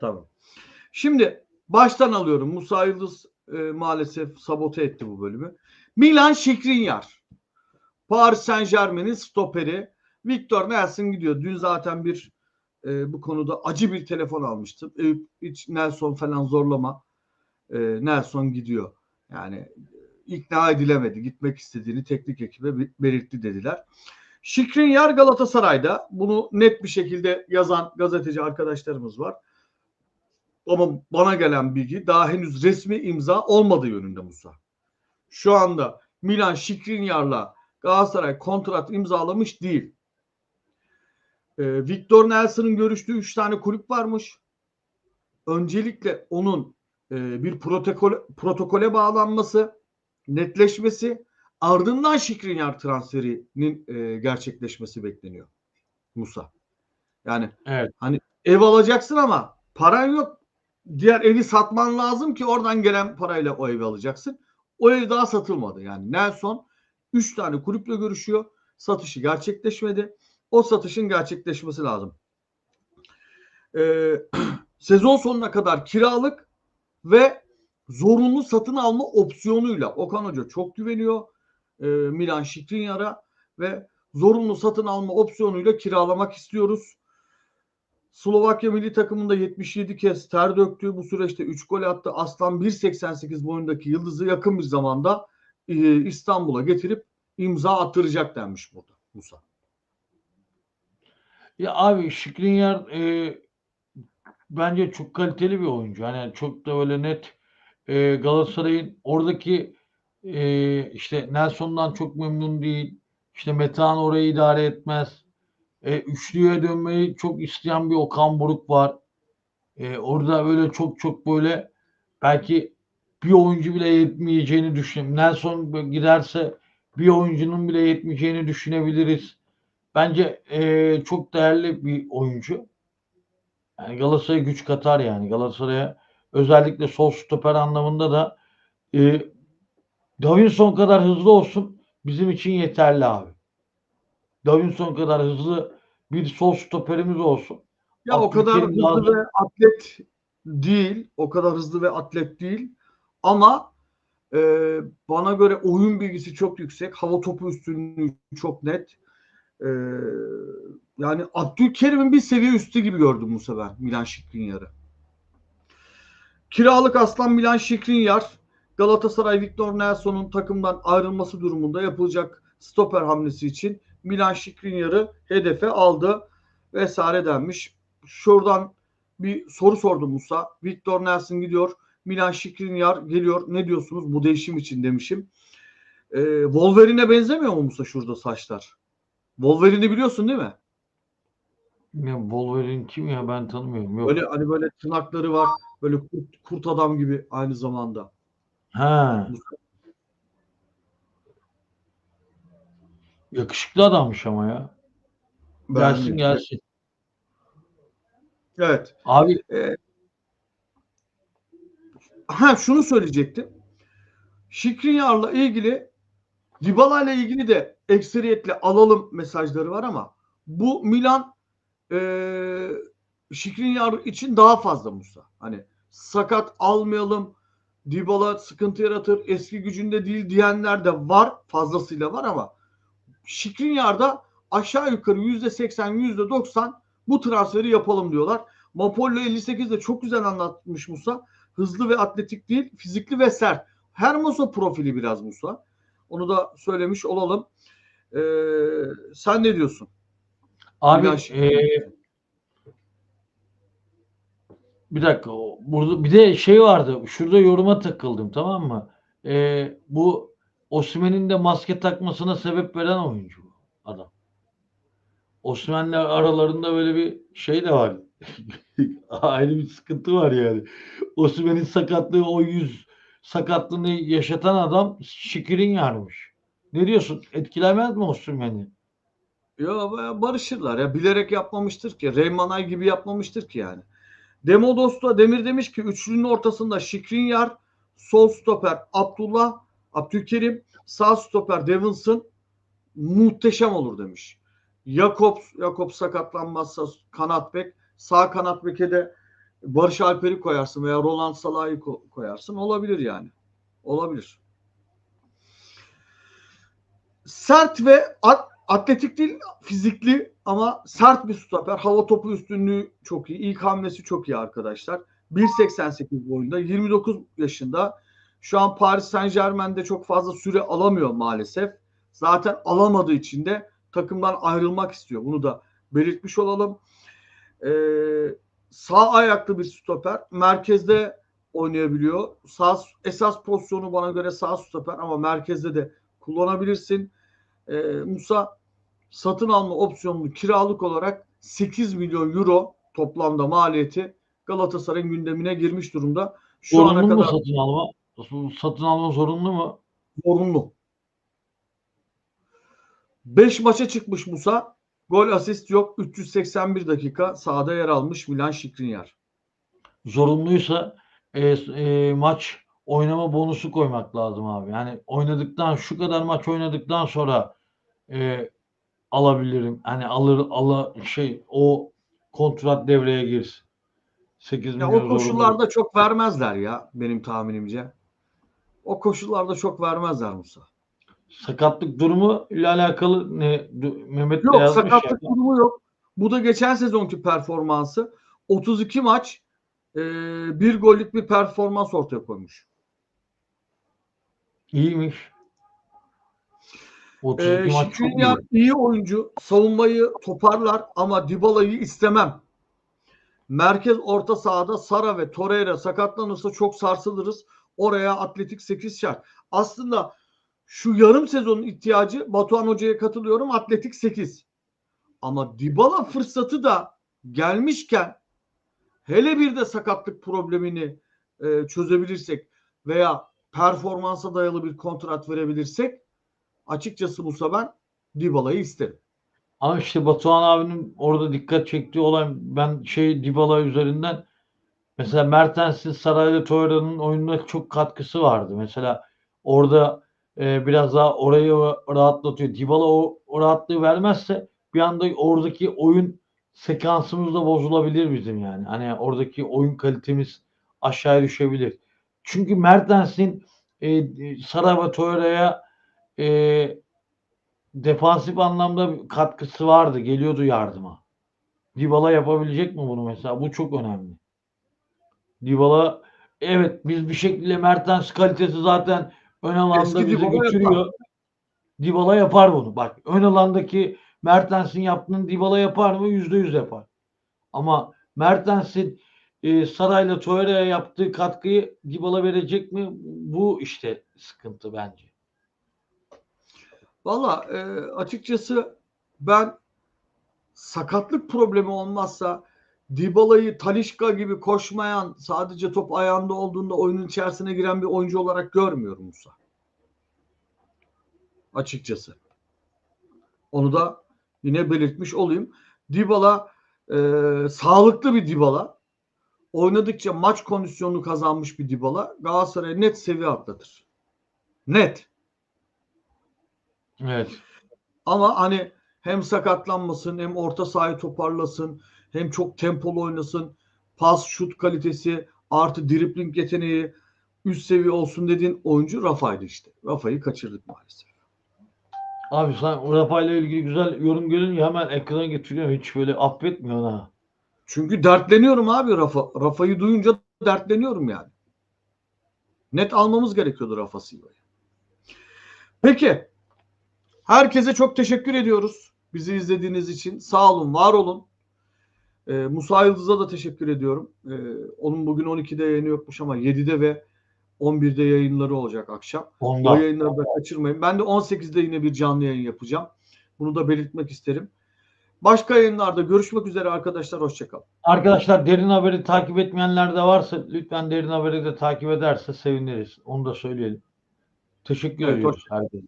Tamam. Şimdi baştan alıyorum. Musa Yıldız e, maalesef sabote etti bu bölümü. Milan Şikrinyar. Paris Saint Germain'in stoperi. Victor Nelson gidiyor. Dün zaten bir e, bu konuda acı bir telefon almıştım. E, hiç Nelson falan zorlama. E, Nelson gidiyor. Yani ikna edilemedi. Gitmek istediğini teknik ekibe belirtti dediler. Şikrinyar Galatasaray'da. Bunu net bir şekilde yazan gazeteci arkadaşlarımız var. Ama bana gelen bilgi daha henüz resmi imza olmadığı yönünde Musa. Şu anda Milan Şikrinyar'la Galatasaray kontrat imzalamış değil. Ee, Victor Nelson'ın görüştüğü 3 tane kulüp varmış. Öncelikle onun e, bir protokol, protokole bağlanması, netleşmesi, ardından Şikrinyar transferinin e, gerçekleşmesi bekleniyor. Musa. Yani evet. hani ev alacaksın ama paran yok. Diğer evi satman lazım ki oradan gelen parayla o evi alacaksın. O ev daha satılmadı. Yani Nelson 3 tane kulüple görüşüyor. Satışı gerçekleşmedi. O satışın gerçekleşmesi lazım. Ee, sezon sonuna kadar kiralık ve zorunlu satın alma opsiyonuyla Okan Hoca çok güveniyor e, Milan Şikrinyar'a ve zorunlu satın alma opsiyonuyla kiralamak istiyoruz. Slovakya milli takımında 77 kez ter döktü. Bu süreçte 3 gol attı. Aslan 1.88 boyundaki yıldızı yakın bir zamanda e, İstanbul'a getirip imza attıracak denmiş burada Musa. Ya abi Şikrinyar e, bence çok kaliteli bir oyuncu. Hani çok da öyle net e, Galatasaray'ın oradaki e, işte Nelson'dan çok memnun değil. İşte Metehan orayı idare etmez. E, üçlüye dönmeyi çok isteyen bir Okan Buruk var. E, orada böyle çok çok böyle belki bir oyuncu bile yetmeyeceğini düşünüyorum. Nelson giderse bir oyuncunun bile yetmeyeceğini düşünebiliriz. Bence e, çok değerli bir oyuncu. Yani Galatasaray'a güç katar yani. Galatasaray'a özellikle sol stoper anlamında da e, Davinson kadar hızlı olsun bizim için yeterli abi. Davinson kadar hızlı bir sol stoperimiz olsun. Ya o kadar hızlı lazım. ve atlet değil. O kadar hızlı ve atlet değil. Ama e, bana göre oyun bilgisi çok yüksek. Hava topu üstünlüğü çok net. E, yani Abdülkerim'in bir seviye üstü gibi gördüm bu sefer Milan Şikrinyar'ı. Kiralık aslan Milan Şikrinyar Galatasaray Victor Nelson'un takımdan ayrılması durumunda yapılacak stoper hamlesi için Milan Şikrinyar'ı hedefe aldı vesaire denmiş. Şuradan bir soru sordum Musa. Victor Nelson gidiyor. Milan Şikrinyar geliyor. Ne diyorsunuz bu değişim için demişim. Ee, Wolverine'e benzemiyor mu Musa şurada saçlar? Wolverine'i biliyorsun değil mi? Ya Wolverine kim ya ben tanımıyorum. Yok. Böyle hani böyle tırnakları var. Böyle kurt, kurt adam gibi aynı zamanda. Ha. Yakışıklı adammış ama ya. Gelsin gelsin. Evet. Abi e, ha şunu söyleyecektim. Şikrinyar'la ilgili Dybala ile ilgili de ekseriyetle alalım mesajları var ama bu Milan e, Şikrinyar için daha fazla Musa. Hani sakat almayalım, Dybala sıkıntı yaratır, eski gücünde değil diyenler de var, fazlasıyla var ama Şikrinyar'da aşağı yukarı yüzde seksen, yüzde doksan bu transferi yapalım diyorlar. Mapollo 58 de çok güzel anlatmış Musa. Hızlı ve atletik değil, fizikli ve sert. Hermoso profili biraz Musa. Onu da söylemiş olalım. Ee, sen ne diyorsun? Abi e, bir dakika. Burada bir de şey vardı. Şurada yoruma takıldım tamam mı? E, bu Osman'ın de maske takmasına sebep veren oyuncu adam. Osman'la aralarında böyle bir şey de var. Ayrı bir sıkıntı var yani. Osman'ın sakatlığı o yüz sakatlığını yaşatan adam Şikir'in yarmış. Ne diyorsun? Etkilemez mi Osman'ı? Ya barışırlar ya. Bilerek yapmamıştır ki. Reymanay gibi yapmamıştır ki yani. Demodos'ta Demir demiş ki üçlünün ortasında Şikrinyar, sol stoper Abdullah, Abdülkerim, sağ stoper Davinson muhteşem olur demiş. Jakobs, Jakobs sakatlanmazsa kanat bek, sağ kanat beke de Barış Alper'i koyarsın veya Roland Salah'ı ko- koyarsın. Olabilir yani. Olabilir. Sert ve at- atletik değil, fizikli ama sert bir stoper. Hava topu üstünlüğü çok iyi. İlk hamlesi çok iyi arkadaşlar. 1.88 boyunda, 29 yaşında. Şu an Paris Saint Germain'de çok fazla süre alamıyor maalesef. Zaten alamadığı için de takımdan ayrılmak istiyor. Bunu da belirtmiş olalım. Ee, sağ ayaklı bir stoper. Merkezde oynayabiliyor. Sağ, esas pozisyonu bana göre sağ stoper ama merkezde de kullanabilirsin. Ee, Musa satın alma opsiyonunu kiralık olarak 8 milyon euro toplamda maliyeti Galatasaray'ın gündemine girmiş durumda. Şu ana Zorunlu mu kadar satın alma? Satın alma zorunlu mu? zorunlu. 5 maça çıkmış Musa. Gol asist yok. 381 dakika sahada yer almış Milan Skriniar. Zorunluysa e, e, maç oynama bonusu koymak lazım abi. Yani oynadıktan şu kadar maç oynadıktan sonra e, alabilirim. Hani alır ala şey o kontrat devreye girsin. 8 Ya milyon o koşullarda çok vermezler ya benim tahminimce. O koşullarda çok vermezler Musa. sakatlık durumu ile alakalı ne Mehmet Yok yazmış ya. sakatlık durumu yok. Bu da geçen sezonki performansı. 32 maç e, bir gollük bir performans ortaya koymuş. İyiymiş. 32 E, maç çok iyi. iyi oyuncu. Savunmayı toparlar ama Dybala'yı istemem. Merkez orta sahada Sara ve Torreira sakatlanırsa çok sarsılırız. Oraya atletik 8 şart. Aslında şu yarım sezonun ihtiyacı Batuhan Hoca'ya katılıyorum atletik 8. Ama Dybala fırsatı da gelmişken hele bir de sakatlık problemini e, çözebilirsek veya performansa dayalı bir kontrat verebilirsek açıkçası Musa ben Dybala'yı isterim. Ama işte Batuhan abinin orada dikkat çektiği olay ben şey Dybala üzerinden mesela Mertens'in Saraylı Torreira'nın oyununa çok katkısı vardı. Mesela orada e, biraz daha orayı rahatlatıyor. Dybala o, o rahatlığı vermezse bir anda oradaki oyun sekansımız da bozulabilir bizim yani. Hani oradaki oyun kalitemiz aşağıya düşebilir. Çünkü Mertens'in e, Saray ve Torreira'ya e, defansif anlamda katkısı vardı. Geliyordu yardıma. Dybala yapabilecek mi bunu mesela? Bu çok önemli. Dybala evet biz bir şekilde Mertens kalitesi zaten ön alanda Eski bizi Dybala götürüyor. yapar. Dybala yapar bunu. Bak ön alandaki Mertens'in yaptığını Dybala yapar mı? Yüzde yüz yapar. Ama Mertens'in e, Saray'la Torreira'ya yaptığı katkıyı Dybala verecek mi? Bu işte sıkıntı bence. Valla e, açıkçası ben sakatlık problemi olmazsa Dybala'yı Talişka gibi koşmayan sadece top ayağında olduğunda oyunun içerisine giren bir oyuncu olarak görmüyorum Musa. Açıkçası. Onu da yine belirtmiş olayım. Dybala e, sağlıklı bir Dybala. Oynadıkça maç kondisyonunu kazanmış bir Dybala. Galatasaray'a net seviye atlatır. Net. Evet. Ama hani hem sakatlanmasın hem orta sahayı toparlasın hem çok tempolu oynasın pas şut kalitesi artı dribling yeteneği üst seviye olsun dediğin oyuncu Rafa'ydı işte. Rafa'yı kaçırdık maalesef. Abi sen Rafa ile ilgili güzel yorum görünce hemen ekrana getiriyorsun. Hiç böyle affetmiyorsun ha. Çünkü dertleniyorum abi Rafa. Rafa'yı duyunca dertleniyorum yani. Net almamız gerekiyordu Rafa Silva'yı. Peki. Herkese çok teşekkür ediyoruz. Bizi izlediğiniz için. Sağ olun, var olun. Ee, Musa Yıldız'a da teşekkür ediyorum. Ee, onun bugün 12'de yayını yokmuş ama 7'de ve 11'de yayınları olacak akşam. O Ondan. yayınları da kaçırmayın. Ben de 18'de yine bir canlı yayın yapacağım. Bunu da belirtmek isterim. Başka yayınlarda görüşmek üzere arkadaşlar. Hoşçakalın. Arkadaşlar derin haberi takip etmeyenler de varsa lütfen derin haberi de takip ederse seviniriz. Onu da söyleyelim. Teşekkür Evet, ediyoruz herkese.